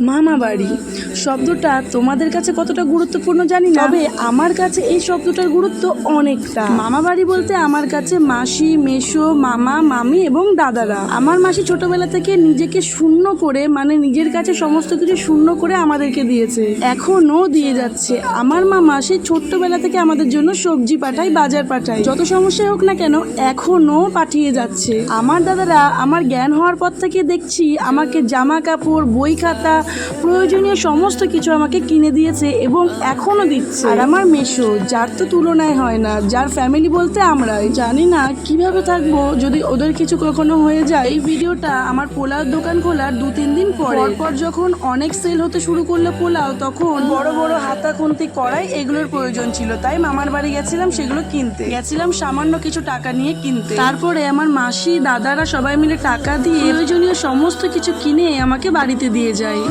মামা বাড়ি শব্দটা তোমাদের কাছে কতটা গুরুত্বপূর্ণ জানি না। তবে আমার কাছে এই শব্দটার গুরুত্ব অনেকটা। মামা বাড়ি বলতে আমার কাছে মাসি মেশো মামা মামি এবং দাদারা। আমার মাসি ছোটবেলা থেকে নিজেকে শূন্য করে মানে নিজের কাছে সমস্ত কিছু শূন্য করে আমাদেরকে দিয়েছে। এখনও দিয়ে যাচ্ছে। আমার মামা সেই ছোট্টবেলা থেকে আমাদের জন্য সবজি পাঠায় বাজার পাঠায়। যত সমস্যাই হোক না কেন এখনও পাঠিয়ে যাচ্ছে। আমার দাদারা আমার জ্ঞান হওয়ার পর থেকে দেখছি আমাকে জামা কাপড় বই খাতা প্রয়োজনীয় সমস্ত কিছু আমাকে কিনে দিয়েছে এবং এখনও দিচ্ছে। আর আমার মেশো যার তো তুলনায় হয় না যার ফ্যামিলি বলতে আমরাই। জানি না কীভাবে থাকব যদি ওদের কিছু কখনো হয়ে যায়। এই ভিডিওটা আমার পোলাওর দোকান খোলার দু তিন দিন পর। পর যখন অনেক সেল হতে শুরু করল পোলাও তখন বড় বড় হাতা খুন্তি কড়াই এগুলোর প্রয়োজন ছিল। তাই মামার বাড়ি গেছিলাম সেগুলো কিনতে। গেছিলাম সামান্য কিছু টাকা নিয়ে কিনতে। তারপরে আমার মাসি দাদারা সবাই মিলে টাকা দিয়ে প্রয়োজনীয় সমস্ত কিছু কিনে আমাকে বাড়িতে দিয়ে যায়।